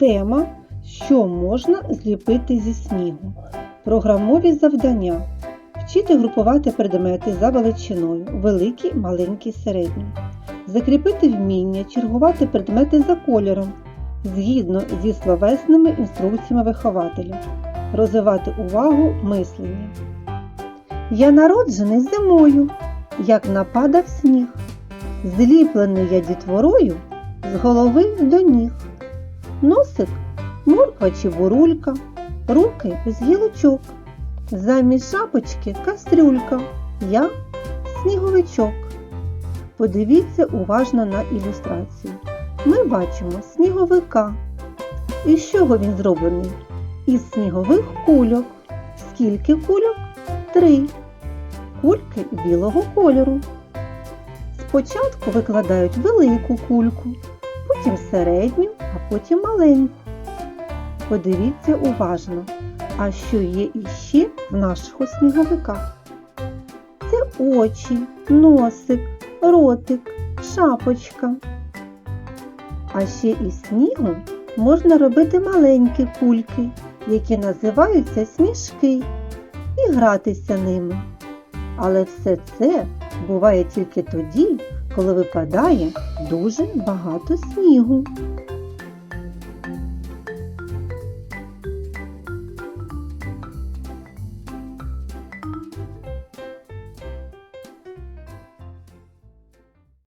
Тема Що можна зліпити зі снігу? Програмові завдання. Вчити групувати предмети за величиною великі, маленькі, середні. Закріпити вміння чергувати предмети за кольором згідно зі словесними інструкціями вихователя. Розвивати увагу мислення. Я народжений зимою, як нападав сніг. Зліплений я дітворою з голови до ніг. Носик морква чи бурулька, руки з гілочок. Замість шапочки кастрюлька. Я сніговичок. Подивіться уважно на ілюстрацію. Ми бачимо сніговика. Із чого він зроблений? Із снігових кульок. Скільки кульок? Три. Кульки білого кольору. Спочатку викладають велику кульку, потім середню, а потім маленьку. Подивіться уважно, а що є іще в наших сніговиках? Це очі, носик, ротик, шапочка. А ще із снігу можна робити маленькі кульки, які називаються сніжки, і гратися ними. Але все це буває тільки тоді, коли випадає дуже багато снігу.